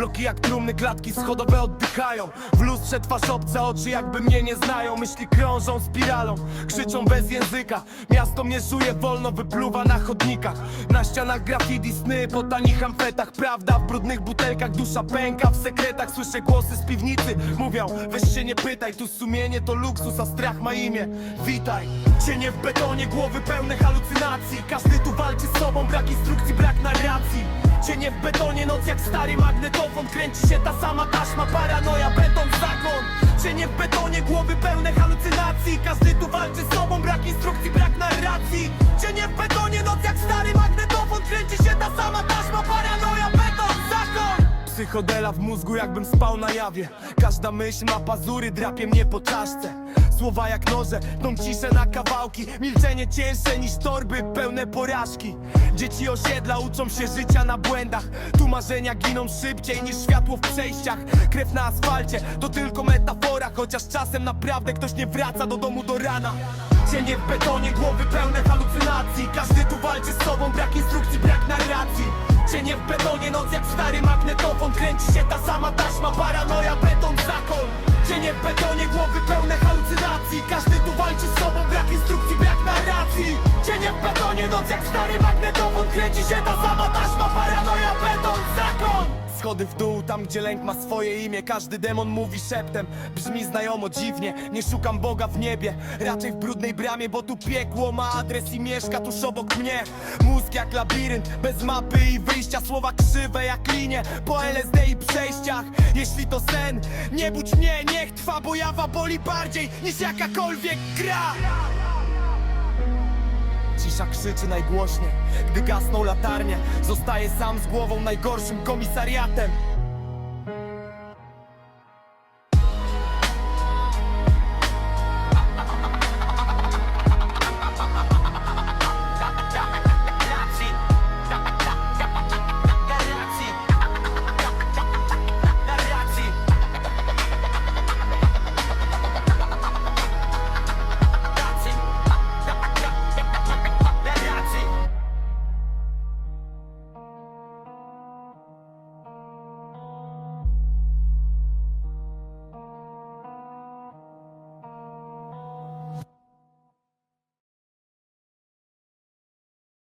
Wzroki jak trumny, klatki schodowe oddychają. W lustrze twarz obca, oczy jakby mnie nie znają. Myśli krążą spiralą, krzyczą bez języka. Miasto mnie żuje wolno, wypluwa na chodnikach. Na ścianach graffiti sny, po tanich amfetach. Prawda w brudnych butelkach, dusza pęka W sekretach. Słyszę głosy z piwnicy Mówią, weź się nie pytaj, tu sumienie to luksus A strach ma imię, witaj. Cienie w betonie, głowy pełne halucynacji. Każdy tu walczy z sobą, brak instrukcji, brak narracji Cienie w betonie, noc jak stary magnetofon? Kręci się ta sama taśma, paranoja, beton, zakon Cienie w betonie, głowy pełne halucynacji? Każdy tu walczy z sobą, brak instrukcji, brak narracji. Cienie w betonie, noc jak stary magnetofon Psychodela w mózgu jakbym spał na jawie. Każda myśl ma pazury, drapie mnie po czaszce. Słowa jak noże, tą ciszę na kawałki. Milczenie cięższe niż torby pełne porażki. Dzieci osiedla uczą się życia na błędach. Tu marzenia giną szybciej niż światło w przejściach. Krew na asfalcie to tylko metafora. Chociaż czasem naprawdę ktoś nie wraca do domu do rana. Cienie w betonie, głowy pełne noc jak stary magnetofon Kręci się ta sama taśma, paranoja, beton, zakon. Cienie w betonie, głowy pełne halucynacji. Każdy tu walczy z sobą, brak instrukcji, brak narracji. Cienie w betonie, noc jak stary magnetofon Kręci się ta sama taśma, paranoja, beton, zakon Schody w dół, tam gdzie lęk ma swoje imię. Każdy demon mówi szeptem, brzmi znajomo dziwnie. Nie szukam Boga w niebie, raczej w brudnej bramie Bo tu piekło ma adres i mieszka tuż obok mnie. Mózg jak labirynt, bez mapy i wyjścia. Słowa krzywe jak linie, po LSD i przejściach. Jeśli to sen, nie budź mnie, niech trwa Bo jawa boli bardziej niż jakakolwiek gra Cisza krzyczy najgłośniej, gdy gasną latarnie Zostaję sam z głową najgorszym komisariatem